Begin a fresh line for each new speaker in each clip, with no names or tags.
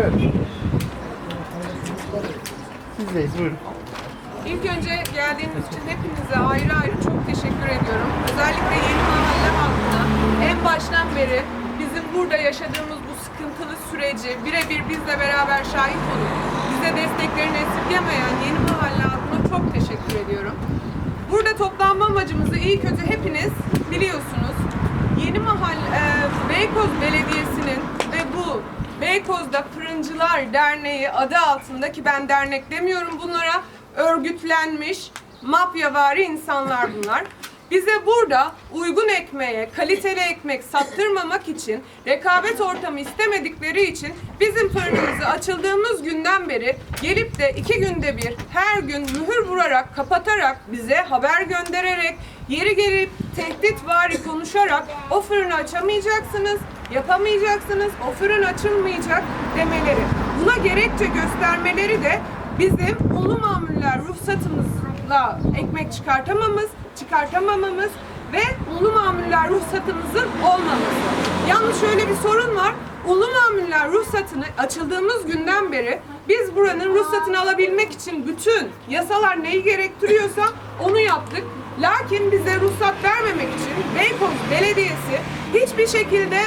Evet. Sizdeyiz buyurun.
İlk önce geldiğiniz için hepinize ayrı ayrı çok teşekkür ediyorum. Özellikle yeni mahalle halkına en baştan beri bizim burada yaşadığımız bu sıkıntılı süreci birebir bizle beraber şahit olup bize desteklerini esirgemeyen yeni mahalle halkına çok teşekkür ediyorum. Burada toplanma amacımızı iyi kötü hepiniz biliyorsunuz. Yeni Mahalle, e, Beykoz Belediyesi'nin Beykoz'da Fırıncılar Derneği adı altında ki ben dernek demiyorum bunlara örgütlenmiş mafyavari insanlar bunlar. Bize burada uygun ekmeğe, kaliteli ekmek sattırmamak için, rekabet ortamı istemedikleri için bizim fırınımızı açıldığımız günden beri gelip de iki günde bir her gün mühür vurarak, kapatarak, bize haber göndererek, yeri gelip tehditvari konuşarak o fırını açamayacaksınız, yapamayacaksınız, o fırın açılmayacak demeleri. Buna gerekçe göstermeleri de bizim ulu mamuller ruhsatımızla ekmek çıkartamamız, çıkartamamamız ve ulu mamuller ruhsatımızın olmaması. Yalnız şöyle bir sorun var. Ulu mamuller ruhsatını açıldığımız günden beri biz buranın ruhsatını alabilmek için bütün yasalar neyi gerektiriyorsa onu yaptık. Lakin bize ruhsat vermemek için Beykoz Belediyesi hiçbir şekilde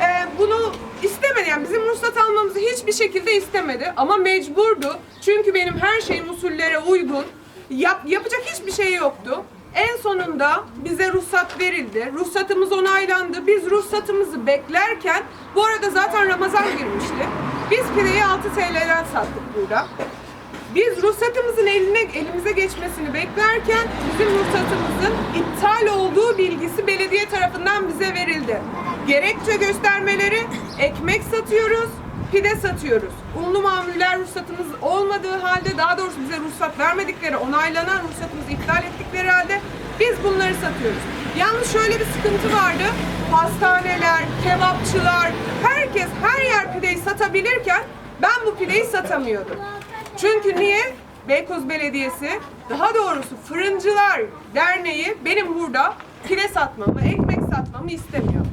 e, bunu istemedi. Yani bizim ruhsat almamızı hiçbir şekilde istemedi. Ama mecburdu. Çünkü benim her şeyim usullere uygun. Yap, yapacak hiçbir şey yoktu. En sonunda bize ruhsat verildi. Ruhsatımız onaylandı. Biz ruhsatımızı beklerken, bu arada zaten Ramazan girmişti. Biz pideyi 6 TL'den sattık burada. Biz ruhsatımızın eline elimize geçmesini beklerken bizim ruhsatımızın iptal olduğu bilgisi belediye tarafından bize verildi. Gerekçe göstermeleri ekmek satıyoruz, pide satıyoruz. Unlu mamuller ruhsatımız olmadığı halde daha doğrusu bize ruhsat vermedikleri, onaylanan ruhsatımızı iptal ettikleri halde biz bunları satıyoruz. Yalnız şöyle bir sıkıntı vardı. Hastaneler, kebapçılar, herkes her yer pideyi satabilirken ben bu pideyi satamıyordum. Çünkü niye? Beykoz Belediyesi, daha doğrusu Fırıncılar Derneği benim burada pide satmamı, ekmek satmamı istemiyor.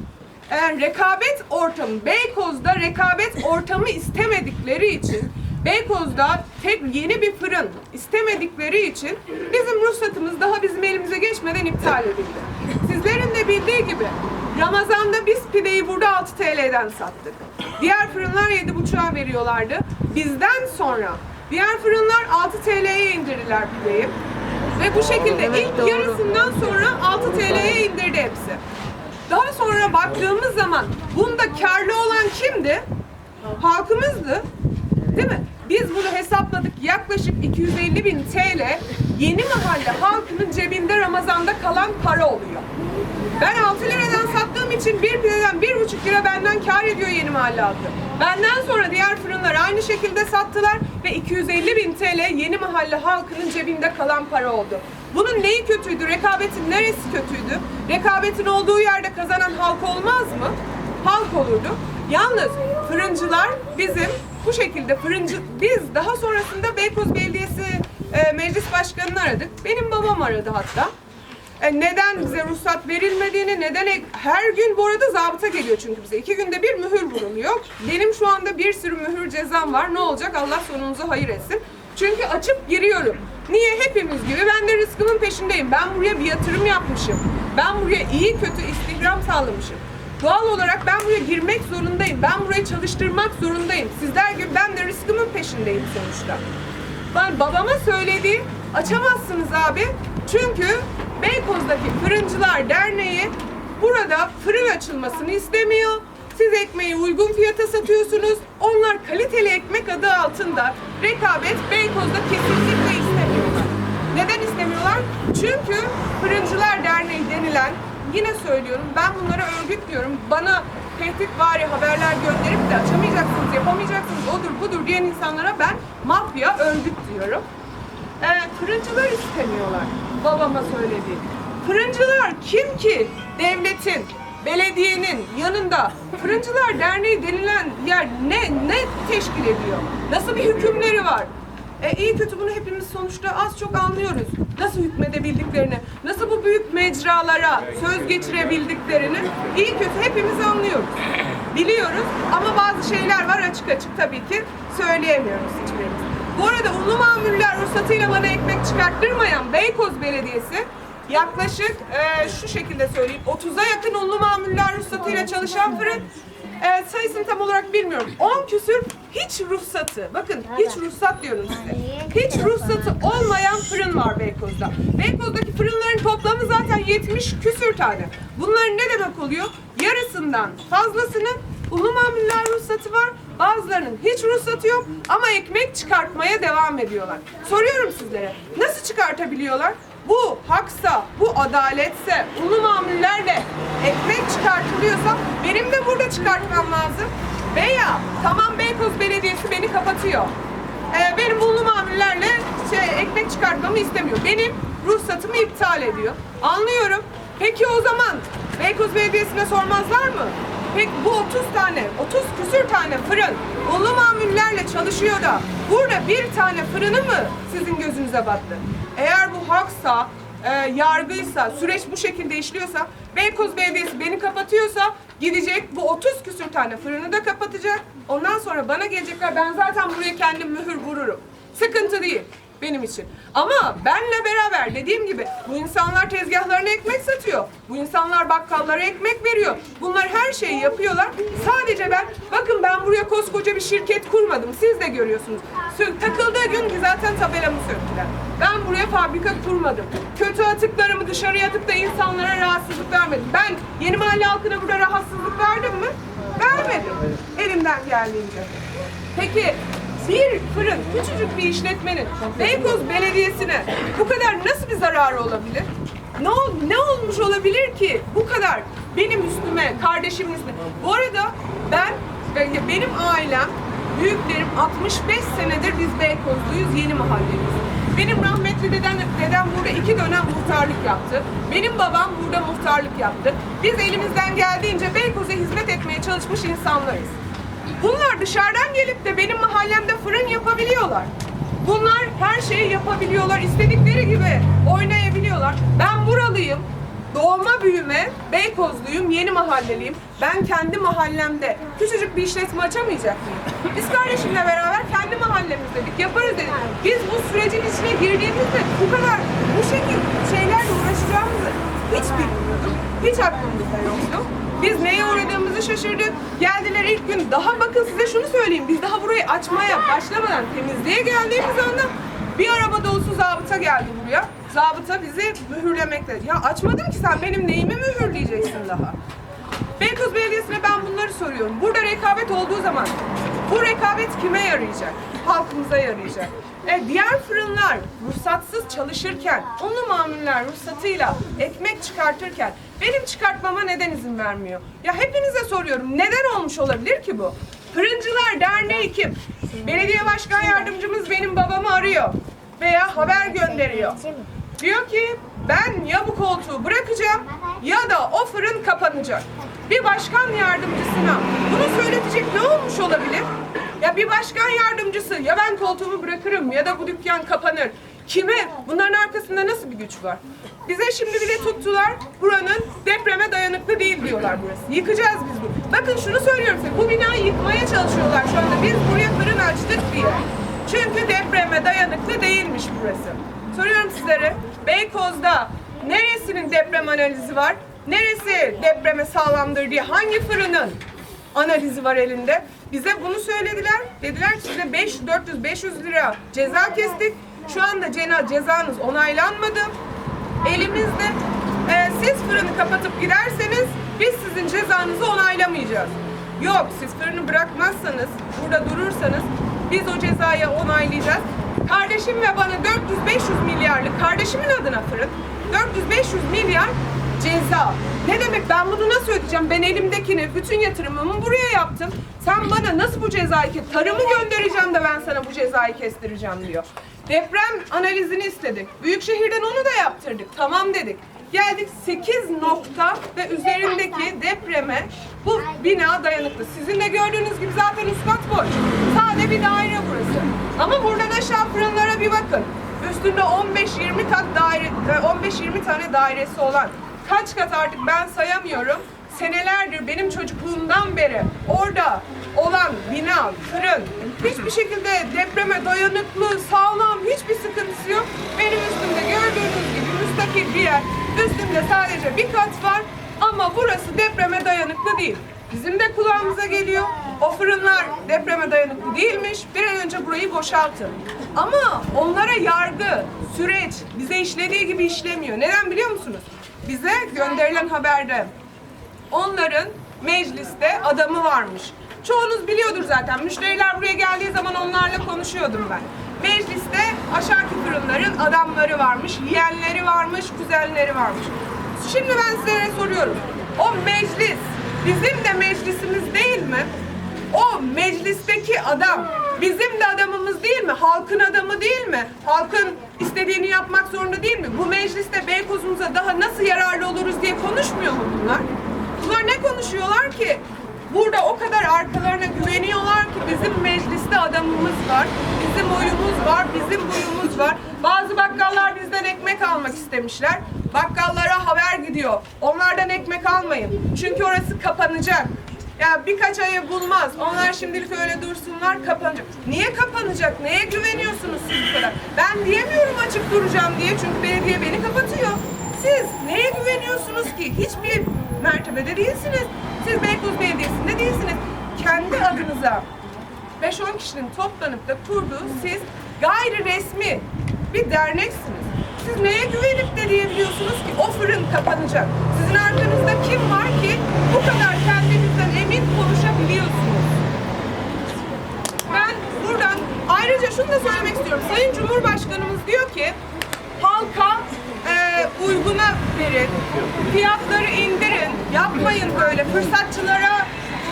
Eğer rekabet ortamı, Beykoz'da rekabet ortamı istemedikleri için, Beykoz'da tek yeni bir fırın istemedikleri için bizim ruhsatımız daha bizim elimize geçmeden iptal edildi. Sizlerin de bildiği gibi Ramazan'da biz pideyi burada 6 TL'den sattık. Diğer fırınlar 7,5'a veriyorlardı. Bizden sonra diğer fırınlar 6 TL'ye indirdiler pideyi. Ve bu şekilde ilk yarısından sonra 6 TL'ye indirdi hepsi. Daha sonra baktığımız zaman bunda karlı olan kimdi? Halkımızdı. Değil mi? Biz bunu hesapladık. Yaklaşık 250 bin TL yeni mahalle halkının cebinde Ramazan'da kalan para oluyor. Ben 6 liradan sattığım için bir pideden 1,5 lira benden kar ediyor yeni mahalle halkı. Benden sonra diğer fırınlar aynı şekilde sattılar ve 250 bin TL yeni mahalle halkının cebinde kalan para oldu. Bunun neyi kötüydü? Rekabetin neresi kötüydü? Rekabetin olduğu yerde kazanan halk olmaz mı? Halk olurdu. Yalnız fırıncılar bizim bu şekilde fırıncı biz daha sonrasında Beykoz Belediyesi e, meclis başkanını aradık. Benim babam aradı hatta. E, neden bize ruhsat verilmediğini, neden her gün bu arada zabıta geliyor çünkü bize. iki günde bir mühür vuruluyor. Benim şu anda bir sürü mühür cezam var. Ne olacak? Allah sonunuzu hayır etsin. Çünkü açıp giriyorum. Niye? Hepimiz gibi ben de rızkımın peşindeyim. Ben buraya bir yatırım yapmışım. Ben buraya iyi kötü istihdam sağlamışım. Doğal olarak ben buraya girmek zorundayım. Ben burayı çalıştırmak zorundayım. Sizler gibi ben de rızkımın peşindeyim sonuçta. Ben babama söyledi, açamazsınız abi. Çünkü Beykoz'daki Fırıncılar Derneği burada fırın açılmasını istemiyor. Siz ekmeği uygun fiyata satıyorsunuz. Onlar kaliteli ekmek adı altında rekabet Beykoz'da kesinlikle istemiyorlar. Neden istemiyorlar? Çünkü Fırıncılar Derneği denilen, yine söylüyorum ben bunlara örgüt diyorum. Bana tehditvari haberler gönderip de açamayacaksınız, yapamayacaksınız, odur budur diyen insanlara ben mafya örgüt diyorum. Ee, fırıncılar istemiyorlar. Babama söylediği. Fırıncılar kim ki devletin, belediyenin yanında Fırıncılar Derneği denilen yer ne ne teşkil ediyor? Nasıl bir hükümleri var? E, iyi kötü bunu hepimiz sonuçta az çok anlıyoruz. Nasıl hükmedebildiklerini, nasıl bu büyük mecralara söz geçirebildiklerini iyi kötü hepimiz anlıyoruz. biliyoruz ama bazı şeyler var açık açık tabii ki söyleyemiyoruz hiçbirimiz. Bu arada unlu mamuller ruhsatıyla bana ekmek çıkarttırmayan Beykoz Belediyesi yaklaşık e, şu şekilde söyleyeyim 30'a yakın unlu mamuller ruhsatıyla çalışan fırın e, sayısını tam olarak bilmiyorum. 10 küsür hiç ruhsatı, bakın hiç ruhsat diyorum size. Hiç ruhsatı olmayan fırın var Beykoz'da. Beykoz'daki fırınların toplamı zaten 70 küsür tane. Bunların ne demek oluyor? Yarısından fazlasının ulu mamuller ruhsatı var. Bazılarının hiç ruhsatı yok ama ekmek çıkartmaya devam ediyorlar. Soruyorum sizlere, nasıl çıkartabiliyorlar? Bu haksa, bu adaletse, ulu mamullerle ekmek çıkartılıyorsa benim de burada çıkartmam lazım. Veya tamam Beykoz Belediyesi beni kapatıyor. Ee, benim ulu mamullerle şey, ekmek çıkartmamı istemiyor. Benim ruhsatımı iptal ediyor. Anlıyorum. Peki o zaman Beykoz Belediyesi'ne sormazlar mı? Peki bu 30 tane, 30 küsür tane fırın ulu mamullerle çalışıyor da burada bir tane fırını mı sizin gözünüze battı? Eğer bu haksa, e, yargıysa, süreç bu şekilde işliyorsa, Beykoz Belediyesi beni kapatıyorsa gidecek bu 30 küsür tane fırını da kapatacak. Ondan sonra bana gelecekler ben zaten buraya kendim mühür vururum. Sıkıntı değil benim için. Ama benle beraber dediğim gibi bu insanlar tezgahlarına ekmek satıyor. Bu insanlar bakkallara ekmek veriyor. Bunlar her şeyi yapıyorlar. Sadece ben bakın ben buraya koskoca bir şirket kurmadım. Siz de görüyorsunuz. Sö- Takıldığı gün ki zaten tabelamı söktüler. Ben buraya fabrika kurmadım. Kötü atıklarımı dışarıya atıp da insanlara rahatsızlık vermedim. Ben yeni mahalle halkına burada rahatsızlık verdim mi? Vermedim. Elimden geldiğince. Peki bir fırın, küçücük bir işletmenin Beykoz Belediyesi'ne bu kadar nasıl bir zararı olabilir? Ne, ne olmuş olabilir ki bu kadar benim üstüme, kardeşimin üstüne? Bu arada ben, benim ailem, büyüklerim 65 senedir biz Beykozluyuz, yeni mahallemiz. Benim rahmetli dedem, dedem burada iki dönem muhtarlık yaptı. Benim babam burada muhtarlık yaptı. Biz elimizden geldiğince Beykoz'a hizmet etmeye çalışmış insanlarız. Bunlar dışarıdan gelip de benim mahallemde fırın yapabiliyorlar. Bunlar her şeyi yapabiliyorlar. istedikleri gibi oynayabiliyorlar. Ben buralıyım. Doğma büyüme Beykozluyum, yeni mahalleliyim. Ben kendi mahallemde küçücük bir işletme açamayacak mıyım? Biz kardeşimle beraber kendi mahallemiz dedik, yaparız dedik. Biz bu sürecin içine girdiğimizde bu kadar bu şekilde şeylerle uğraşacağımızı hiç bilmiyorduk. Hiç aklımızda yoktu. Şaşırdık. Geldiler ilk gün. Daha bakın size şunu söyleyeyim. Biz daha burayı açmaya başlamadan temizliğe geldiğimiz anda bir araba dolusu zabıta geldi buraya. Zabıta bizi mühürlemekle. Ya açmadım ki sen benim neyimi mühürleyeceksin daha. Beykoz Belediyesi'ne ben bunları soruyorum. Burada rekabet olduğu zaman bu rekabet kime yarayacak? Halkımıza yarayacak. E, diğer fırınlar ruhsatsız çalışırken, unlu mamuller ruhsatıyla ekmek çıkartırken benim çıkartmama neden izin vermiyor? Ya hepinize soruyorum. Neden olmuş olabilir ki bu? Fırıncılar Derneği kim? Belediye Başkan Yardımcımız benim babamı arıyor veya haber gönderiyor. Diyor ki ben ya bu koltuğu bırakacağım ya da o fırın kapanacak. Bir başkan yardımcısına bunu söyletecek ne olmuş olabilir? Ya bir başkan yardımcısı ya ben koltuğumu bırakırım ya da bu dükkan kapanır. Kime? Bunların arkasında nasıl bir güç var? Bize şimdi bile tuttular buranın depreme dayanıklı değil diyorlar burası. Yıkacağız biz bu. Bakın şunu söylüyorum size bu binayı yıkmaya çalışıyorlar şu anda. Biz buraya fırın açtık diye. Çünkü depreme dayanıklı değilmiş burası. Soruyorum sizlere. Beykoz'da neresinin deprem analizi var? Neresi depreme sağlamdır diye hangi fırının analizi var elinde? Bize bunu söylediler. Dediler ki size 5 400 500 lira ceza kestik. Şu anda cena cezanız onaylanmadı. Elimizde e, siz fırını kapatıp giderseniz biz sizin cezanızı onaylamayacağız. Yok siz fırını bırakmazsanız, burada durursanız biz o cezayı onaylayacağız. Kardeşim ve bana 400-500 milyarlık kardeşimin adına fırın 400-500 milyar ceza. Ne demek ben bunu nasıl ödeyeceğim? Ben elimdekini, bütün yatırımımı buraya yaptım. Sen bana nasıl bu cezayı kes? Tarımı göndereceğim de ben sana bu cezayı kestireceğim diyor. Deprem analizini istedik. Büyükşehir'den onu da yaptırdık. Tamam dedik. Geldik 8 nokta ve üzerindeki depreme bu bina dayanıklı. Sizin de gördüğünüz gibi zaten üst kat boş. Sade bir daire burası. Ama buradan aşağı fırınlara bir bakın. Üstünde 15-20 kat daire, 15-20 tane dairesi olan kaç kat artık ben sayamıyorum. senelerdir benim çocukluğumdan beri orada olan bina, fırın hiçbir şekilde depreme dayanıklı, sağlam hiçbir sıkıntısı yok. Benim üstümde gördüğünüz gibi müstakil bir yer. Üstümde sadece bir kat var ama burası depreme dayanıklı değil. Bizim de kulağımıza geliyor. O fırınlar depreme dayanıklı değilmiş. Bir an önce burayı boşaltın. Ama onlara yargı, süreç bize işlediği gibi işlemiyor. Neden biliyor musunuz? Bize gönderilen haberde onların mecliste adamı varmış. Çoğunuz biliyordur zaten. Müşteriler buraya geldiği zaman onlarla konuşuyordum ben. Mecliste aşağıki fırınların adamları varmış, yeğenleri varmış, kuzenleri varmış. Şimdi ben size soruyorum. O meclis bizim de meclisimiz değil mi? O meclisteki adam bizim de adamımız değil mi? Halkın adamı değil mi? Halkın istediğini yapmak zorunda değil mi? Bu mecliste Beykoz'umuza daha nasıl yararlı oluruz diye konuşmuyor mu bunlar? Bunlar ne konuşuyorlar ki? Burada o kadar arkalarına güveniyorlar ki bizim mecliste adamımız var, bizim oyumuz var, bizim buyumuz var. Bazı bakkallar bizden ekmek almak istemişler. Bakkallara haber gidiyor. Onlardan ekmek almayın. Çünkü orası kapanacak. Ya birkaç ayı bulmaz. Onlar şimdilik öyle dursunlar kapanacak. Niye kapanacak? Neye güveniyorsunuz siz bu kadar? Ben diyemiyorum açık duracağım diye çünkü belediye beni kapatıyor. Siz neye güveniyorsunuz ki? Hiçbir mertebede değilsiniz. Siz Beykoz Belediyesi'nde değilsiniz. Kendi adınıza 5-10 kişinin toplanıp da kurduğu siz gayri resmi bir derneksiniz. Siz neye güvenip de diyebiliyorsunuz ki o fırın kapanacak? Sizin arkanızda kim var ki bu kadar kendinizden emin konuşabiliyorsunuz? Ben buradan ayrıca şunu da söylemek istiyorum. Sayın Cumhurbaşkanımız diyor ki halka e, uyguna verin, fiyatları indirin, yapmayın böyle fırsatçılara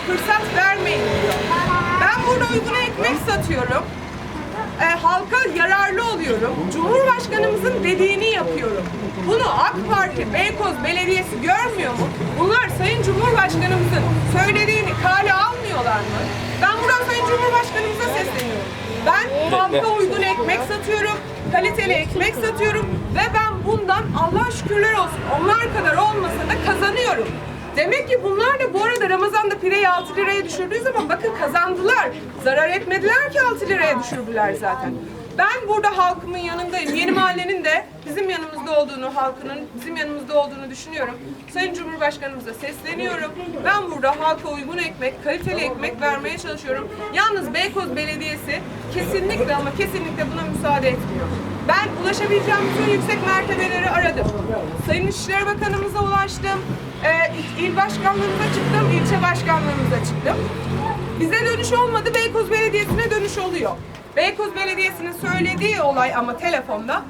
fırsat vermeyin diyor. Ben burada uyguna ekmek satıyorum. E, halka yararlı oluyorum. Cumhurbaşkanımızın dediğini yapıyorum. Bunu AK Parti, Beykoz Belediyesi görmüyor mu? Bunlar Sayın Cumhurbaşkanımızın söylediğini kale almıyorlar mı? Ben buradan Sayın Cumhurbaşkanımıza sesleniyorum. Ben halka uygun ekmek satıyorum, kaliteli ekmek satıyorum ve ben bundan Allah şükürler olsun onlar kadar olmasa da kazanıyorum. Demek ki bunlar da bu arada Ramazan'da pireyi 6 liraya düşürdüğü zaman bakın kazandılar. Zarar etmediler ki 6 liraya düşürdüler zaten. Ben burada halkımın yanındayım. Yeni mahallenin de bizim yanımızda olduğunu, halkının bizim yanımızda olduğunu düşünüyorum. Sayın Cumhurbaşkanımıza sesleniyorum. Ben burada halka uygun ekmek, kaliteli ekmek vermeye çalışıyorum. Yalnız Beykoz Belediyesi kesinlikle ama kesinlikle buna müsaade etmiyor. Ben ulaşabileceğim bütün yüksek mertebeleri aradım. Sayın İçişleri Bakanımıza ulaştım. Ee, il başkanlığımıza çıktım, ilçe başkanlığımıza çıktım. Bize dönüş olmadı, Beykoz Belediyesi'ne dönüş oluyor. Beykoz Belediyesi'nin söylediği olay ama telefonda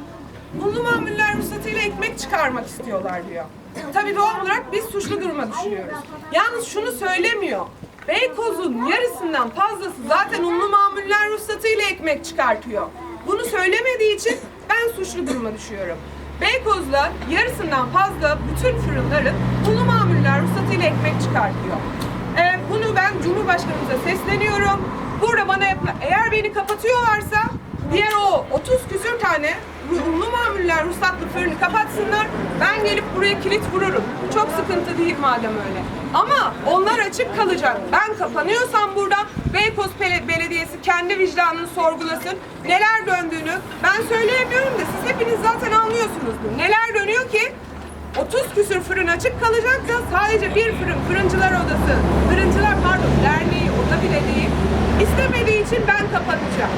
Unlu mamuller ruhsatıyla ekmek çıkarmak istiyorlar diyor. Tabii doğal olarak biz suçlu duruma düşüyoruz. Yalnız şunu söylemiyor. Beykoz'un yarısından fazlası zaten unlu mamuller ruhsatıyla ekmek çıkartıyor. Bunu söylemediği için ben suçlu duruma düşüyorum. Beykoz'da yarısından fazla bütün fırınların unlu mamuller ruhsatıyla ekmek çıkartıyor. Ee, bunu ben Cumhurbaşkanımıza sesleniyorum. Burada bana yap- eğer beni kapatıyorlarsa diğer o 30 küsür tane ru- unlu mamuller ruhsatlı fırını kapatsınlar. Ben gelip buraya kilit vururum. Çok sıkıntı değil madem öyle. Ama onlar açık kalacak. Ben kapanıyorsam burada Beykoz Bele- Belediyesi kendi vicdanını sorgulasın. Neler döndüğünü ben söyleyemiyorum da siz hepiniz zaten anlıyorsunuzdur. Neler dönüyor ki 30 küsür fırın açık kalacak da sadece bir fırın, fırıncılar odası, fırıncılar pardon derneği oda bile değil. İstemediği için ben kapatacağım.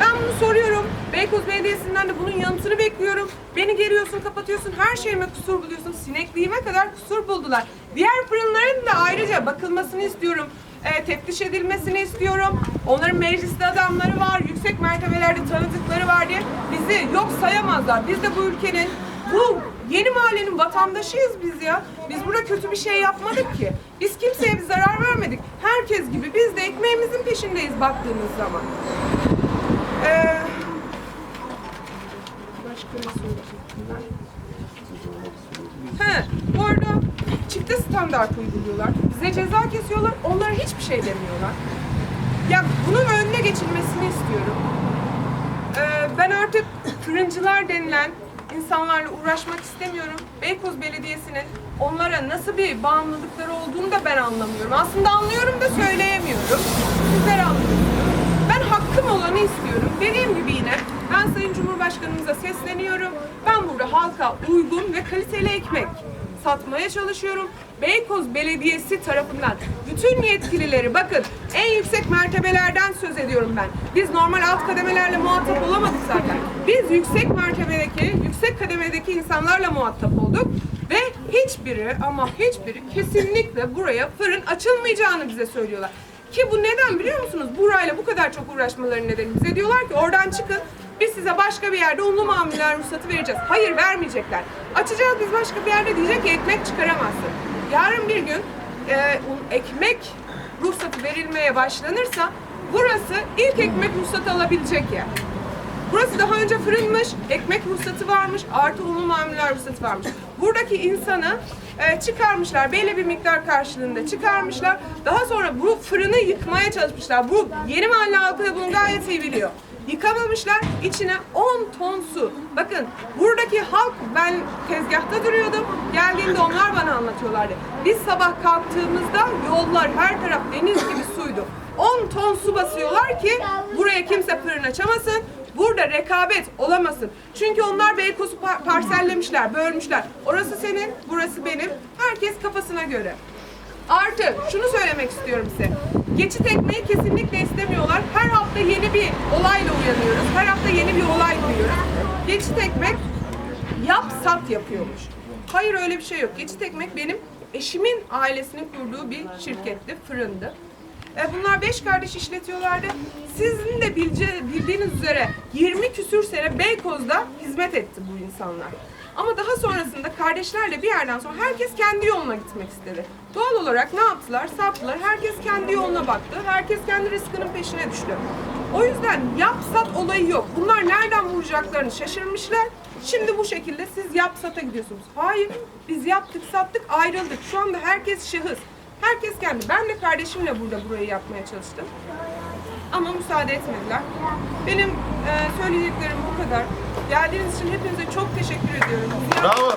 Ben bunu soruyorum. Beykoz Belediyesi'nden de bunun yanıtını bekliyorum. Beni geriyorsun, kapatıyorsun, her şeyime kusur buluyorsun. Sinekliğime kadar kusur buldular. Diğer fırınların da ayrıca bakılmasını istiyorum. E, teftiş edilmesini istiyorum. Onların mecliste adamları var, yüksek mertebelerde tanıdıkları var diye bizi yok sayamazlar. Biz de bu ülkenin bu yeni mahallenin vatandaşıyız biz ya. Biz burada kötü bir şey yapmadık ki. Biz kimseye bir zarar vermedik. Herkes gibi biz de ekmeğimizin peşindeyiz baktığımız zaman. Ee, başka ne? He, bu arada çifte standart uyguluyorlar. Bize ceza kesiyorlar, onlara hiçbir şey demiyorlar. Ya bunun önüne geçilmesini istiyorum. Ee, ben artık fırıncılar denilen insanlarla uğraşmak istemiyorum. Beykoz Belediyesi'nin onlara nasıl bir bağımlılıkları olduğunu da ben anlamıyorum. Aslında anlıyorum da söyleyemiyorum. Sizler anlıyorsunuz. Ben hakkım olanı istiyorum. Dediğim gibi yine ben Sayın Cumhurbaşkanımıza sesleniyorum. Ben burada halka uygun ve kaliteli ekmek satmaya çalışıyorum. Beykoz Belediyesi tarafından bütün yetkilileri bakın en yüksek mertebelerden söz ediyorum ben. Biz normal alt kademelerle muhatap olamadık zaten. Biz yüksek mertebedeki, yüksek kademedeki insanlarla muhatap olduk ve hiçbiri ama hiçbiri kesinlikle buraya fırın açılmayacağını bize söylüyorlar. Ki bu neden biliyor musunuz? Burayla bu kadar çok uğraşmaların nedeni bize diyorlar ki oradan çıkın. Biz size başka bir yerde unlu mamuller ruhsatı vereceğiz. Hayır vermeyecekler. Açacağız biz başka bir yerde diyecek ki ekmek çıkaramazsın. Yarın bir gün e, ekmek ruhsatı verilmeye başlanırsa burası ilk ekmek ruhsatı alabilecek yer. Burası daha önce fırınmış, ekmek ruhsatı varmış, artı unlu mamuller ruhsatı varmış. Buradaki insanı e, çıkarmışlar, belli bir miktar karşılığında çıkarmışlar. Daha sonra bu fırını yıkmaya çalışmışlar. Bu yeni mahalle halkı da bunu gayet iyi biliyor. Yıkamamışlar, içine 10 ton su. Bakın buradaki halk, ben tezgahta duruyordum, geldiğinde onlar bana anlatıyorlardı. Biz sabah kalktığımızda yollar her taraf deniz gibi suydu. 10 ton su basıyorlar ki buraya kimse fırın açamasın. Burada rekabet olamasın. Çünkü onlar Beykoz'u par- parsellemişler, bölmüşler. Orası senin, burası benim. Herkes kafasına göre. Artı şunu söylemek istiyorum size. Geçit ekmeği kesinlikle istemiyorlar. Her hafta yeni bir olayla uyanıyoruz. Her hafta yeni bir olay duyuyoruz. Geçit ekmek yap sat yapıyormuş. Hayır öyle bir şey yok. Geçit ekmek benim eşimin ailesinin kurduğu bir şirketti, fırındı. E, bunlar beş kardeş işletiyorlardı. Sizin de bildiğiniz üzere 20 küsür sene Beykoz'da hizmet etti bu insanlar. Ama daha sonrasında kardeşlerle bir yerden sonra herkes kendi yoluna gitmek istedi. Doğal olarak ne yaptılar? Saptılar. Herkes kendi yoluna baktı. Herkes kendi rızkının peşine düştü. O yüzden yap sat olayı yok. Bunlar nereden vuracaklarını şaşırmışlar. Şimdi bu şekilde siz yap sata gidiyorsunuz. Hayır, biz yaptık sattık ayrıldık. Şu anda herkes şahıs. Herkes kendi. Ben de kardeşimle burada burayı yapmaya çalıştım. Ama müsaade etmediler. Benim e, söyleyeceklerim bu kadar. Geldiğiniz için hepinize çok teşekkür ediyorum.
Bravo.